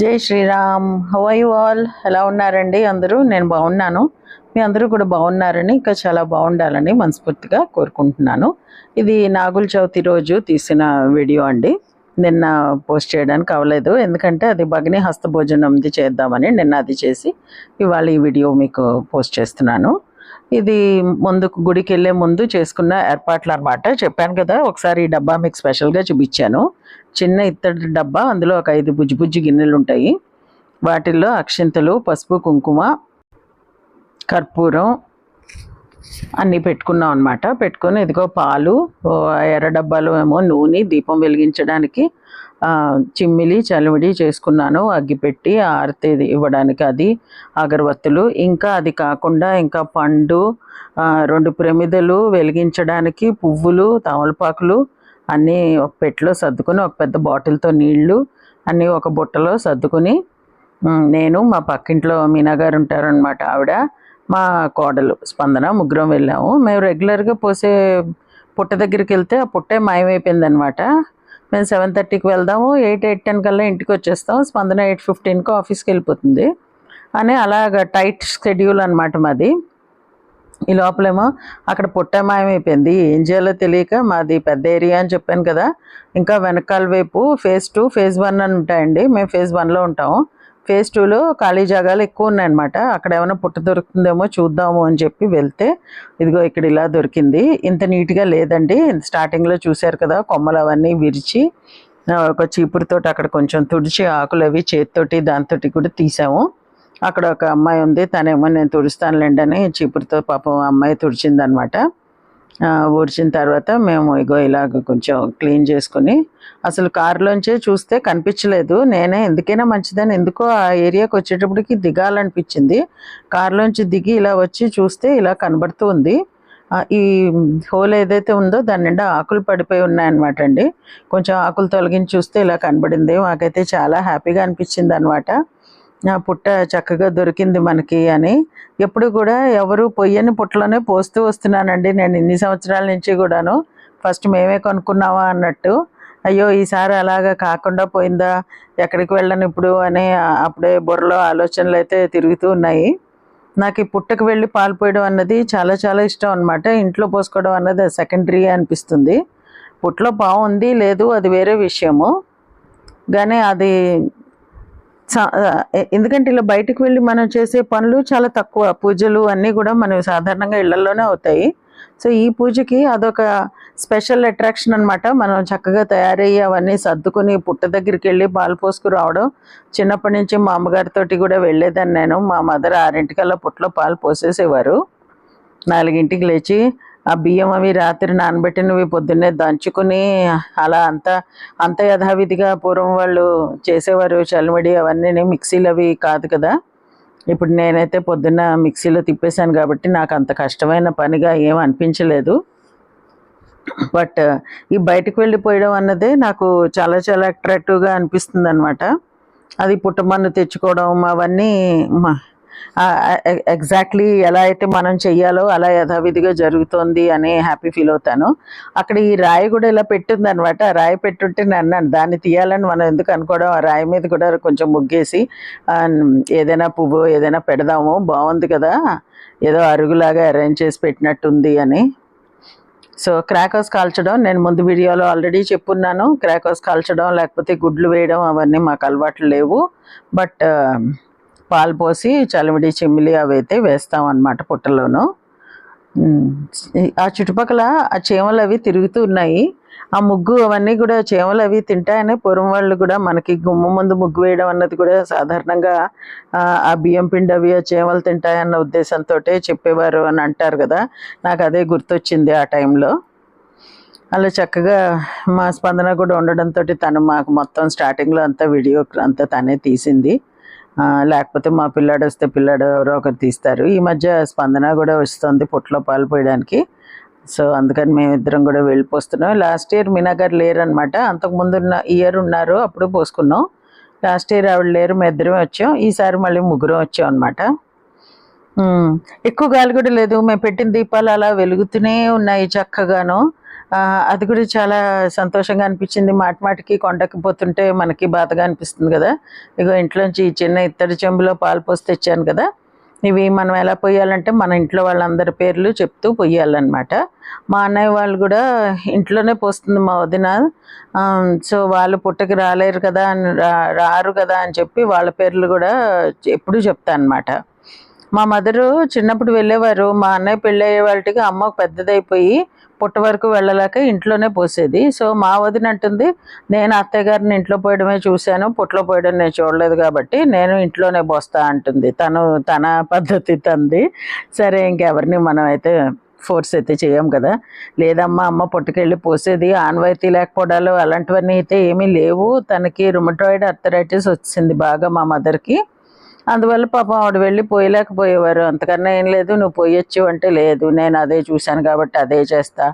జై Sriram. How all ఎలా ఉన్నారండి? అందరూ? నేను బాగున్నాను. మీ అందరూ కూడా బాగున్నారని ఇంకా చాలా బాగుండాలని మనస్ఫూర్తిగా కోరుకుంటున్నాను. ఇది నాగుల చవితి రోజు తీసిన వీడియో అండి. నిన్న పోస్ట్ చేయడానికి అవ్వలేదు. ఎందుకంటే అది భగిని హస్త భోజనంది చేద్దామని నిన్న అది చేసి ఇవాళ ఈ వీడియో మీకు పోస్ట్ చేస్తున్నాను. ఇది ముందుకు గుడికి వెళ్ళే ముందు చేసుకున్న ఏర్పాట్లు అనమాట చెప్పాను కదా ఒకసారి ఈ డబ్బా మీకు స్పెషల్గా చూపించాను. చిన్న ఇత్తడి డబ్బా అందులో ఒక ఐదు బుజ్జి బుజ్జి గిన్నెలు ఉంటాయి వాటిల్లో అక్షింతలు పసుపు కుంకుమ కర్పూరం అన్నీ పెట్టుకున్నాం అనమాట పెట్టుకొని ఇదిగో పాలు ఎర్ర డబ్బాలో ఏమో నూనె దీపం వెలిగించడానికి చిమ్మిలి చలివిడి చేసుకున్నాను. అగ్గిపెట్టి ఆరితేది ఇవ్వడానికి అది అగరవత్తులు. ఇంకా అది కాకుండా ఇంకా పండు రెండు ప్రమిదలు వెలిగించడానికి పువ్వులు తమలపాకులు అన్నీ ఒక పెట్టెలో సర్దుకొని ఒక పెద్ద బాటిల్తో నీళ్ళు అన్నీ ఒక బుట్టలో సర్దుకొని నేను మా పక్కింట్లో మీనా గారు ఉంటారనమాట ఆవిడ. మా కోడలు స్పందన ముగ్గురం వెళ్ళాము. మేము రెగ్యులర్గా పోసే పుట్ట దగ్గరికి వెళ్తే ఆ పుట్టే మాయమైపోయింది అనమాట మేము సెవెన్ థర్టీకి వెళ్దాము. ఎయిట్ ఎయిట్ టెన్ కల్లా ఇంటికి వచ్చేస్తాం స్పందన ఎయిట్ ఫిఫ్టీన్కి ఆఫీస్కి వెళ్ళిపోతుంది. అని అలాగ టైట్ షెడ్యూల్ అనమాట మాది. ఈ లోపలేమో అక్కడ పుట్ట మాయమైపోయింది ఏం చేయాలో తెలియక మాది పెద్ద ఏరియా అని చెప్పాను కదా. ఇంకా వెనకాల వైపు ఫేజ్ టూ ఫేజ్ వన్ అని ఉంటాయండి. మేము ఫేజ్ వన్లో ఉంటాము. ఫేజ్ టూలో ఖాళీ జాగాలు ఎక్కువ ఉన్నాయన్నమాట. అక్కడ ఏమైనా పుట్ట దొరుకుతుందేమో చూద్దాము అని చెప్పి వెళ్తే ఇదిగో ఇక్కడ ఇలా దొరికింది. ఇంత నీట్గా లేదండి. స్టార్టింగ్లో చూశారు కదా కొమ్మలు అవన్నీ విరిచి ఒక చీపురుతోటి అక్కడ కొంచెం తుడిచి ఆకులు అవి చేతితోటి దాంతో కూడా తీసాము. అక్కడ ఒక అమ్మాయి ఉంది. తనేమో నేను తుడుస్తానులేండి అని చీపురుతో పాపం ఆ అమ్మాయి తుడిచిందనమాట ఊడ్చిన తర్వాత మేము ఇగో ఇలాగ కొంచెం క్లీన్ చేసుకుని అసలు కారులోంచే చూస్తే కనిపించలేదు. నేనే ఎందుకైనా మంచిదని ఎందుకో ఆ ఏరియాకి వచ్చేటప్పటికి దిగాలనిపించింది. కారులోంచి దిగి ఇలా వచ్చి చూస్తే ఇలా కనబడుతూ ఉంది. ఈ హోల్ ఏదైతే ఉందో దాని నిండా ఆకులు పడిపోయి ఉన్నాయన్నమాట అండి. కొంచెం ఆకులు తొలగించి చూస్తే ఇలా కనబడింది. మాకైతే చాలా హ్యాపీగా అనిపించింది అనమాట పుట్ట చక్కగా దొరికింది మనకి అని ఎప్పుడు కూడా ఎవరు పొయ్యని పుట్టలోనే పోస్తూ వస్తున్నానండి నేను ఇన్ని సంవత్సరాల నుంచి కూడాను. ఫస్ట్ మేమే కొనుక్కున్నావా అన్నట్టు. అయ్యో ఈసారి అలాగా కాకుండా పోయిందా? ఎక్కడికి వెళ్ళను ఇప్పుడు అని అప్పుడే బుర్రలో ఆలోచనలు అయితే తిరుగుతూ ఉన్నాయి. నాకు ఈ పుట్టకు వెళ్ళి పాలు పోయడం అన్నది చాలా చాలా ఇష్టం అనమాట ఇంట్లో పోసుకోవడం అన్నది సెకండరీ అనిపిస్తుంది. పుట్టలో బాగుంది లేదు అది వేరే విషయము. కానీ అది ఎందుకంటే ఇలా బయటకు వెళ్ళి మనం చేసే పనులు చాలా తక్కువ. పూజలు అన్నీ కూడా మనం సాధారణంగా ఇళ్ళలోనే అవుతాయి. సో ఈ పూజకి అదొక స్పెషల్ అట్రాక్షన్ అనమాట మనం చక్కగా తయారయ్యి అవన్నీ సర్దుకుని పుట్ట దగ్గరికి వెళ్ళి పాలు పోసుకు రావడం. చిన్నప్పటి నుంచి మా అమ్మగారితోటి కూడా వెళ్ళేదాన్ని నేను. మా మదర్ ఆరింటికల్లా పుట్టలో పాలు పోసేసేవారు. నాలుగింటికి లేచి ఆ బియ్యం అవి రాత్రి నానబెట్టినవి పొద్దున్నే దంచుకుని అలా అంత అంత యథావిధిగా పూర్వం వాళ్ళు చేసేవారు చలిమిడి అవన్నీ మిక్సీలు అవి కాదు కదా. ఇప్పుడు నేనైతే పొద్దున్న మిక్సీలో తిప్పేశాను కాబట్టి నాకు అంత కష్టమైన పనిగా ఏం అనిపించలేదు. బట్ ఈ బయటకు వెళ్ళిపోయడం అన్నదే నాకు చాలా చాలా అట్రాక్టివ్గా అనిపిస్తుంది అనమాట అది పుట్టమన్ను తెచ్చుకోవడం అవన్నీ ఎగ్జాక్ట్లీ ఎలా అయితే మనం చెయ్యాలో అలా యథావిధిగా జరుగుతోంది అని హ్యాపీ ఫీల్ అవుతాను. అక్కడ ఈ రాయి కూడా ఇలా పెట్టింది అనమాట ఆ రాయి పెట్టుంటే నేను అన్నాను దాన్ని తీయాలని మనం ఎందుకు అనుకోవడం ఆ రాయి మీద కూడా కొంచెం ముగ్గేసి ఏదైనా పువ్వు ఏదైనా పెడదాము బాగుంది కదా ఏదో అరుగులాగా అరేంజ్ చేసి పెట్టినట్టుంది అని. సో క్రాకర్స్ కాల్చడం నేను ముందు వీడియోలో ఆల్రెడీ చెప్పున్నాను. క్రాకర్స్ కాల్చడం లేకపోతే గుడ్లు వేయడం అవన్నీ మాకు అలవాట్లు లేవు. బట్ పాలు పోసి చలిమిడి చిమ్మిలి అవి అయితే వేస్తాం అన్నమాట పుట్టలోను ఆ చుట్టుపక్కల ఆ చీమలు అవి తిరుగుతూ ఉన్నాయి. ఆ ముగ్గు అవన్నీ కూడా చీమలు అవి తింటాయని పూర్వం వాళ్ళు కూడా మనకి గుమ్మ ముందు ముగ్గు వేయడం అన్నది కూడా సాధారణంగా ఆ, బియ్యం పిండి అవి ఆ చీమలు తింటాయన్న ఉద్దేశంతో చెప్పేవారు అని అంటారు కదా. నాకు అదే గుర్తొచ్చింది ఆ టైంలో. అలా చక్కగా మా స్పందన కూడా ఉండడంతో తను మాకు మొత్తం స్టార్టింగ్లో అంతా వీడియో అంతా తనే తీసింది. లేకపోతే మా పిల్లాడు వస్తే పిల్లాడు ఎవరో ఒకరు తీస్తారు. ఈ మధ్య స్పందన కూడా వస్తుంది పొట్లో పాలు పోయడానికి. సో అందుకని మేమిద్దరం కూడా వెళ్ళిపోస్తున్నాం. లాస్ట్ ఇయర్ మీనా గారు లేరు అనమాట అంతకుముందు ఉన్న ఇయర్ ఉన్నారు అప్పుడు పోసుకున్నాం. లాస్ట్ ఇయర్ ఆవిడ లేరు మేము ఇద్దరం వచ్చాం. ఈసారి మళ్ళీ ముగ్గురం వచ్చాం అనమాట ఎక్కువ గాలి కూడా లేదు. మేము పెట్టిన దీపాలు అలా వెలుగుతూనే ఉన్నాయి చక్కగాను. అది కూడా చాలా సంతోషంగా అనిపించింది. మాటిమాటికి కొండకి పోతుంటే మనకి బాధగా అనిపిస్తుంది కదా. ఇగో ఇంట్లోంచి ఈ చిన్న ఇత్తడి చెంబులో పాలు పోసి తెచ్చాను కదా. ఇవి మనం ఎలా పోయాలంటే మన ఇంట్లో వాళ్ళందరి పేర్లు చెప్తూ పొయ్యాలన్నమాట మా అన్నయ్య వాళ్ళు కూడా ఇంట్లోనే పోస్తుంది మా వదిన. సో వాళ్ళు పుట్టకి రాలేరు కదా అని రా- రారు కదా అని చెప్పి వాళ్ళ పేర్లు కూడా ఎప్పుడూ చెప్తా అనమాట మా మదరు చిన్నప్పుడు వెళ్ళేవారు. మా అన్నయ్య పెళ్ళి అయ్యే వాళ్ళకి అమ్మ పెద్దదైపోయి పుట్ట వరకు వెళ్ళలేక ఇంట్లోనే పోసేది. సో మా వదినట్టుంది నేను అత్తయ్య గారిని ఇంట్లో పోయడమే చూశాను పుట్టలో పోయడం నేను చూడలేదు కాబట్టి నేను ఇంట్లోనే పోస్తా అంటుంది. తను తన పద్ధతి తంది. సరే ఇంకెవరిని మనం అయితే ఫోర్స్ అయితే చేయం కదా. లేదమ్మా అమ్మ పుట్టుకెళ్ళి పోసేది ఆన్వాయితీ లేకపోవడాలు అలాంటివన్నీ అయితే ఏమీ లేవు. తనకి రుమటాయిడ్ అర్థరైటిస్ వచ్చింది బాగా మా మదర్కి. అందువల్ల పాపం ఆవిడ వెళ్ళి పోయలేకపోయేవారు. అంతకన్నా ఏం లేదు నువ్వు పోయొచ్చు అంటే లేదు. నేను అదే చూశాను కాబట్టి అదే చేస్తా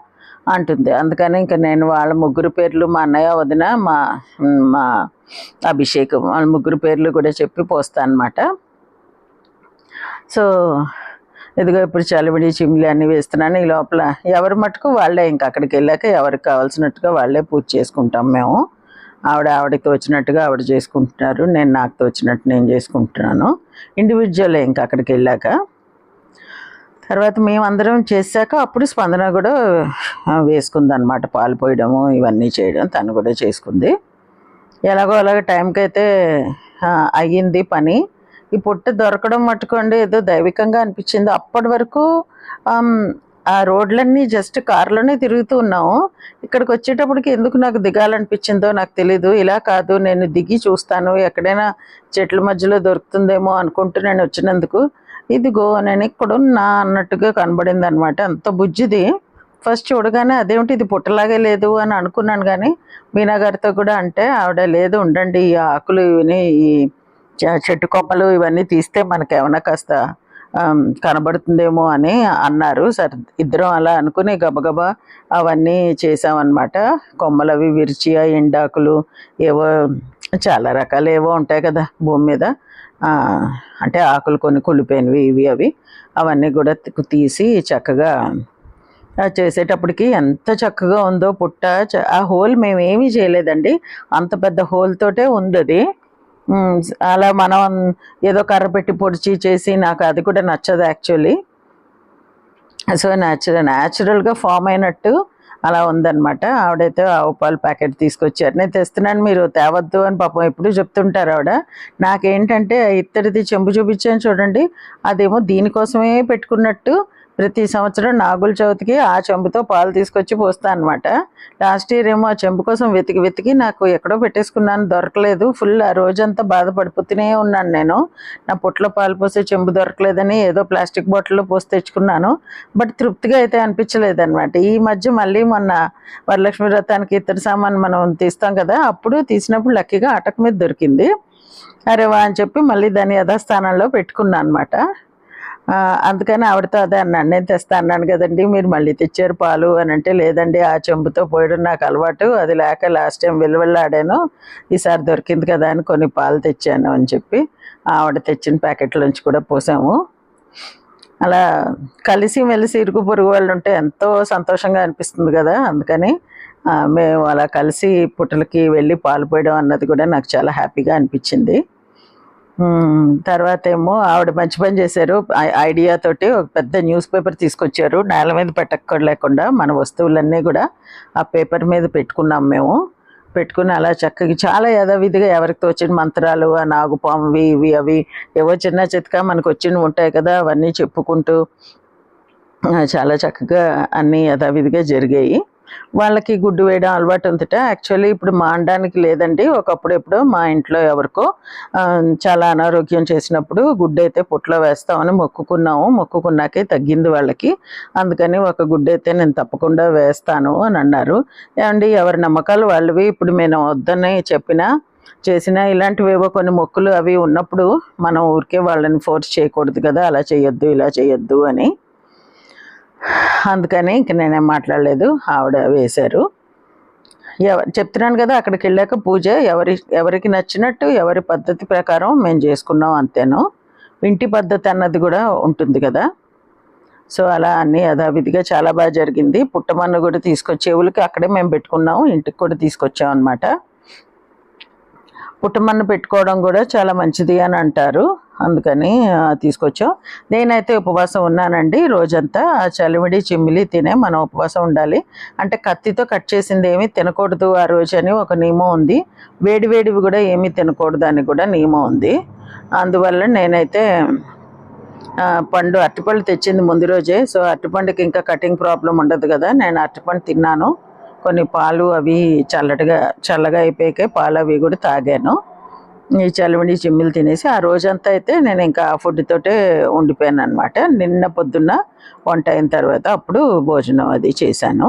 అంటుంది. అందుకని ఇంకా నేను వాళ్ళ ముగ్గురు పేర్లు మా అన్నయ్య వదిన మా మా అభిషేక్ వాళ్ళ ముగ్గురు పేర్లు కూడా చెప్పి పోస్తా అనమాట సో ఇదిగో ఇప్పుడు చలివిడి చిమ్లి అన్ని వేస్తున్నాను. ఈ లోపల ఎవరి మటుకు వాళ్ళే ఇంకా అక్కడికి వెళ్ళాక ఎవరికి కావాల్సినట్టుగా వాళ్ళే పూజ చేసుకుంటాం మేము. ఆవిడ ఆవిడకి వచ్చినట్టుగా ఆవిడ చేసుకుంటున్నారు నేను నాకు తోచినట్టు నేను చేసుకుంటున్నాను. ఇండివిజువల్ ఇంకా అక్కడికి వెళ్ళాక. తర్వాత మేమందరం చేశాక అప్పుడు స్పందన కూడా వేసుకుందనమాట పాలు పోయడము ఇవన్నీ చేయడం తను కూడా చేసుకుంది. ఎలాగో అలాగ టైంకి అయితే అయ్యింది పని. ఈ పొట్టు దొరకడం మట్టుకోండి ఏదో దైవికంగా అనిపించింది. అప్పటి వరకు ఆ రోడ్లన్నీ జస్ట్ కార్లోనే తిరుగుతూ ఉన్నాము. ఇక్కడికి వచ్చేటప్పటికి ఎందుకు నాకు దిగాలనిపించిందో నాకు తెలీదు. ఇలా కాదు నేను దిగి చూస్తాను. ఎక్కడైనా చెట్ల మధ్యలో దొరుకుతుందేమో అనుకుంటూ నేను వచ్చినందుకు ఇదిగో నేను ఇక్కడున్నా అన్నట్టుగా కనబడింది అనమాట అంత బుజ్జిది. ఫస్ట్ చూడగానే అదేమిటి ఇది పుట్టలాగే లేదు అని అనుకున్నాను కానీ మీనా గారితో కూడా అంటే ఆవిడ లేదు ఉండండి ఈ ఆకులు ఇవన్నీ ఈ చెట్టు కొమ్మలు ఇవన్నీ తీస్తే మనకి ఏమైనా కాస్త కనబడుతుందేమో అని అన్నారు. సరే ఇద్దరం అలా అనుకుని గబగబా అవన్నీ చేసామన్నమాట కొమ్మలు అవి విరిచి ఎండాకులు ఏవో చాలా రకాలు ఏవో ఉంటాయి కదా భూమి మీద. అంటే ఆకులు కొన్ని కుళ్ళిపోయినవి ఇవి అవి. అవన్నీ కూడా తీసి చక్కగా చేసేటప్పటికి ఎంత చక్కగా ఉందో పుట్ట చ- ఆ హోల్ మేము ఏమీ చేయలేదండి. అంత పెద్ద హోల్ తోటే ఉంది అది. అలా మనం ఏదో కర్ర పెట్టి పొడిచి చేసి నాకు అది కూడా నచ్చదు యాక్చువల్లీ. సో న్యాచురల్ న్యాచురల్గా ఫామ్ అయినట్టు అలా ఉందన్నమాట. ఆవిడైతే ఆవు పాలు ప్యాకెట్ తీసుకొచ్చారు. నేను తెస్తున్నాను మీరు తేవద్దు అని పాపం ఎప్పుడు చెప్తుంటారు ఆవిడ. నాకేంటంటే ఇత్తడిది చెంబు చూపించాను చూడండి అదేమో దీనికోసమే పెట్టుకున్నట్టు ప్రతి సంవత్సరం నాగుల చవితికి ఆ చెంబుతో పాలు తీసుకొచ్చి పోస్తా అనమాట లాస్ట్ ఇయర్ ఏమో ఆ చెంబు కోసం వెతికి వెతికి నాకు ఎక్కడో పెట్టేసుకున్నాను. దొరకలేదు. ఫుల్ ఆ రోజంతా బాధపడిపోతూనే ఉన్నాను నేను. నా పుట్లో పాలు పోసే చెంబు దొరకలేదని ఏదో ప్లాస్టిక్ బాటిల్లో పోసి తెచ్చుకున్నాను. బట్ తృప్తిగా అయితే అనిపించలేదు అనమాట ఈ మధ్య మళ్ళీ మొన్న వరలక్ష్మి వ్రతానికి ఇతర సామాన్ మనం తీస్తాం కదా అప్పుడు తీసినప్పుడు లక్కీగా అటక మీద దొరికింది. అరే వా అని చెప్పి మళ్ళీ దాని యథాస్థానంలో పెట్టుకున్నాను అనమాట అందుకని ఆవిడతో అదే అన్నాను. నేను తెస్తా అన్నాను కదండి మీరు మళ్ళీ తెచ్చారు పాలు అని అంటే లేదండి ఆ చెంబుతో పోయడం నాకు అలవాటు. అది లేక లాస్ట్ టైం వెలువెళ్ళాడాను ఈసారి దొరికింది కదా అని కొన్ని పాలు తెచ్చాను అని చెప్పి ఆవిడ తెచ్చిన ప్యాకెట్లోంచి కూడా పోసాము. అలా కలిసి మెలిసి ఇరుగు పొరుగు వాళ్ళు ఉంటే ఎంతో సంతోషంగా అనిపిస్తుంది కదా. అందుకని మేము అలా కలిసి పుట్టలకి వెళ్ళి పాలు పోయడం అన్నది కూడా నాకు చాలా హ్యాపీగా అనిపించింది. తర్వాత ఏమో ఆవిడ మంచి పని చేశారు. ఐడియా తోటి ఒక పెద్ద న్యూస్ పేపర్ తీసుకొచ్చారు. నేల మీద పెట్టకోలేకుండా మన వస్తువులన్నీ కూడా ఆ పేపర్ మీద పెట్టుకున్నాం మేము. పెట్టుకుని అలా చక్కగా చాలా యథావిధిగా ఎవరికి తోచిన మంత్రాలు ఆ నాగుపామువి ఇవి అవి ఏవో చిన్న చితక మనకు వచ్చినవి ఉంటాయి కదా అవన్నీ చెప్పుకుంటూ చాలా చక్కగా అన్నీ యథావిధిగా జరిగాయి. వాళ్ళకి గుడ్డు వేయడం అలవాటు ఉందిట. యాక్చువల్లీ ఇప్పుడు మానడానికి లేదండి. ఒకప్పుడు ఎప్పుడు మా ఇంట్లో ఎవరికో చాలా అనారోగ్యం చేసినప్పుడు గుడ్డు అయితే పుట్లో వేస్తామని మొక్కుకున్నాము. మొక్కుకున్నాకే తగ్గింది వాళ్ళకి. అందుకని ఒక గుడ్డు అయితే నేను తప్పకుండా వేస్తాను అని అన్నారు. ఏమండి ఎవరి నమ్మకాలు వాళ్ళవి. ఇప్పుడు మేము వద్దని చెప్పినా చేసినా ఇలాంటివేవో కొన్ని మొక్కులు అవి ఉన్నప్పుడు మనం ఊరికే వాళ్ళని ఫోర్స్ చేయకూడదు కదా. అలా చేయొద్దు ఇలా చేయొద్దు అని. అందుకని ఇంక నేనేం మాట్లాడలేదు. ఆవిడ వేశారు. ఎవ చెప్తున్నాను కదా అక్కడికి వెళ్ళాక పూజ ఎవరి ఎవరికి నచ్చినట్టు ఎవరి పద్ధతి ప్రకారం మేము చేసుకున్నాం అంతేను. ఇంటి పద్ధతి అన్నది కూడా ఉంటుంది కదా. సో అలా అన్ని యథావిధిగా చాలా బాగా జరిగింది. పుట్టమన్ను కూడా తీసుకొచ్చి చెవులకి అక్కడే మేము పెట్టుకున్నాము ఇంటికి కూడా తీసుకొచ్చాం అనమాట పుట్టమన్ను పెట్టుకోవడం కూడా చాలా మంచిది అని అంటారు. అందుకని తీసుకొచ్చాం. నేనైతే ఉపవాసం ఉన్నానండి. రోజంతా ఆ చలిమిడి చిమ్మిలి తినే మనం ఉపవాసం ఉండాలి. అంటే కత్తితో కట్ చేసింది ఏమీ తినకూడదు ఆ రోజు అని ఒక నియమం ఉంది. వేడివేడివి కూడా ఏమీ తినకూడదు అని కూడా నియమం ఉంది. అందువల్ల నేనైతే పండు అరటిపళ్ళు తెచ్చింది ముందు రోజే. సో అరటిపండుకి ఇంకా కటింగ్ ప్రాబ్లం ఉండదు కదా. నేను అరటిపండు తిన్నాను. కొన్ని పాలు అవి చల్లటిగా చల్లగా అయిపోయాకే పాలు అవి కూడా తాగాను. ఈ చలివిడి చిమ్మిలు తినేసి ఆ రోజంతా అయితే నేను ఇంకా ఫుడ్ తోటే ఉండిపోయాను అనమాట నిన్న పొద్దున్న వంట అయిన తర్వాత అప్పుడు భోజనం అది చేశాను.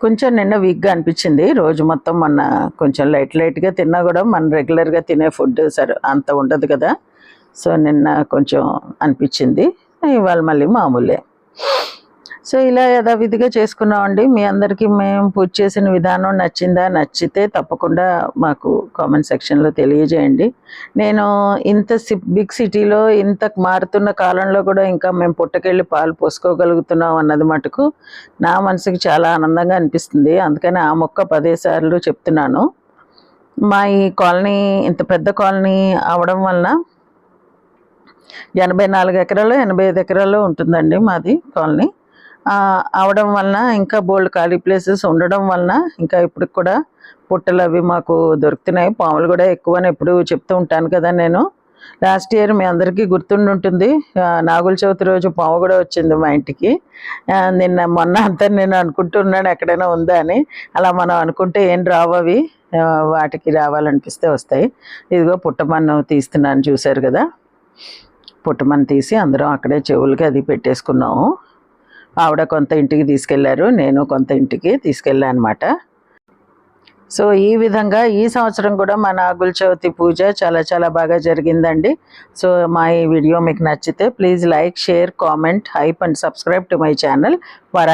కొంచెం నిన్న వీక్గా అనిపించింది. రోజు మొత్తం మన కొంచెం లైట్ లైట్గా తిన్నా కూడా మన రెగ్యులర్గా తినే ఫుడ్ సరే అంత ఉండదు కదా. సో నిన్న కొంచెం అనిపించింది. ఇవాళ మళ్ళీ మామూలే. సో ఇలా యథావిధిగా చేసుకున్నామండి. మీ అందరికీ మేము పూజ చేసిన విధానం నచ్చిందా నచ్చితే తప్పకుండా మాకు కామెంట్ సెక్షన్లో తెలియజేయండి. నేను ఇంత సి బిగ్ సిటీలో ఇంత మారుతున్న కాలంలో కూడా ఇంకా మేము పుట్టకెళ్ళి పాలు పోసుకోగలుగుతున్నాం అన్నది మటుకు నా మనసుకి చాలా ఆనందంగా అనిపిస్తుంది. అందుకని ఆ మొక్క పదేసార్లు చెప్తున్నాను. మా ఈ కాలనీ ఇంత పెద్ద కాలనీ అవడం వలన ఎనభై నాలుగు ఎకరాలు ఎనభై ఐదు ఎకరాలు ఉంటుందండి మాది కాలనీ. అవడం వలన ఇంకా బోల్డ్ ఖాళీ ప్లేసెస్ ఉండడం వలన ఇంకా ఇప్పటికి కూడా పుట్టలు అవి మాకు దొరుకుతున్నాయి. పాములు కూడా ఎక్కువ అని ఎప్పుడు చెప్తూ ఉంటాను కదా నేను. లాస్ట్ ఇయర్ మీ అందరికీ గుర్తుండి ఉంటుంది నాగుల చవితి రోజు పాము కూడా వచ్చింది మా ఇంటికి. నిన్న మొన్న అంతా నేను అనుకుంటున్నాను ఎక్కడైనా ఉందా అని. అలా మనం అనుకుంటే ఏం రావు అవి. వాటికి రావాలనిపిస్తే వస్తాయి. ఇదిగో పుట్టమన్ను తీస్తున్నాను చూశారు కదా. పుట్టమన్ను తీసి అందరం అక్కడే చెవులకి అది పెట్టేసుకున్నాము. ఆవిడ కొంత ఇంటికి తీసుకెళ్ళారు నేను కొంత ఇంటికి తీసుకెళ్ళాను అనమాట సో ఈ విధంగా ఈ సంవత్సరం కూడా మా నాగుల చవితి పూజ చాలా చాలా బాగా జరిగిందండి. సో మా ఈ వీడియో మీకు నచ్చితే please like share comment hype and subscribe to my channel. వర